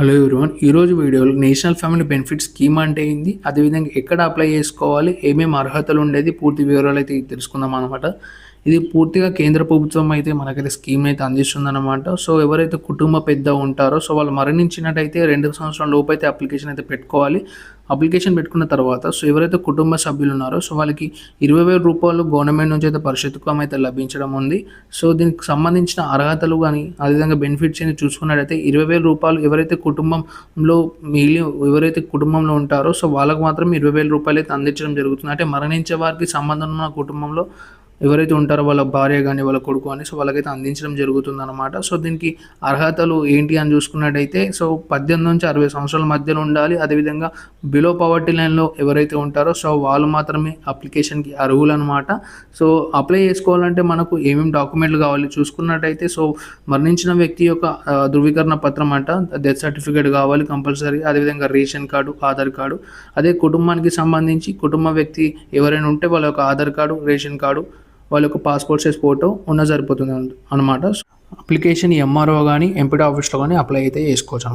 Hello everyone ఈరోజు వీడియోలో national family benefit scheme అంటే ఏంది? అదేవిధంగా ఎక్కడ అప్లై చేసుకోవాలి? ఏమేమి అర్హతలు ఉండేది? పూర్తి వివరాలు అయితే తెలుసుకుందాం అనమాట ఇది పూర్తిగా కేంద్ర ప్రభుత్వం అయితే మనకైతే స్కీమ్ అయితే అందిస్తుందన్నమాట. సో ఎవరైతే కుటుంబ పెద్ద ఉంటారో సో వాళ్ళు మరణించినట్టయితే రెండు సంవత్సరాల లోపు అయితే అప్లికేషన్ అయితే పెట్టుకోవాలి. అప్లికేషన్ పెట్టుకున్న తర్వాత సో ఎవరైతే కుటుంబ సభ్యులు ఉన్నారో సో వాళ్ళకి ఇరవై వేల రూపాయలు గవర్నమెంట్ నుంచి అయితే పరిషత్కం అయితే లభించడం ఉంది. సో దీనికి సంబంధించిన అర్హతలు కానీ అదేవిధంగా బెనిఫిట్స్ అని చూసుకున్నట్టయితే ఇరవై వేల రూపాయలు ఎవరైతే కుటుంబంలో మిగిలి ఎవరైతే కుటుంబంలో ఉంటారో సో వాళ్ళకు మాత్రం ఇరవై వేల రూపాయలు అయితే అందించడం జరుగుతుంది. అంటే మరణించే వారికి సంబంధం ఉన్న కుటుంబంలో ఎవరైతే ఉంటారో వాళ్ళ భార్య కానీ వాళ్ళ కొడుకు అని సో వాళ్ళకైతే అందించడం జరుగుతుంది అనమాట సో దీనికి అర్హతలు ఏంటి అని చూసుకున్నట్టయితే సో పద్దెనిమిది నుంచి అరవై సంవత్సరాల మధ్యలో ఉండాలి. అదేవిధంగా బిలో పవర్టీ లైన్లో ఎవరైతే ఉంటారో సో వాళ్ళు మాత్రమే అప్లికేషన్కి అర్హులు అనమాట సో అప్లై చేసుకోవాలంటే మనకు ఏమేమి డాక్యుమెంట్లు కావాలి? చూసుకున్నట్టయితే సో మరణించిన వ్యక్తి యొక్క ధృవీకరణ పత్రం అంట డెత్ సర్టిఫికేట్ కావాలి కంపల్సరీ అదేవిధంగా రేషన్ కార్డు ఆధార్ కార్డు. అదే కుటుంబానికి సంబంధించి కుటుంబ వ్యక్తి ఎవరైనా ఉంటే వాళ్ళ యొక్క ఆధార్ కార్డు రేషన్ కార్డు వాళ్ళ యొక్క పాస్పోర్ట్ సైజ్ ఫోటో ఉన్న సరిపోతుంది అనమాట అప్లికేషన్ ఎంఆర్ఓ కానీ ఎంపీటీ ఆఫీస్లో కానీ అప్లై అయితే చేసుకోవచ్చు అన్నమాట.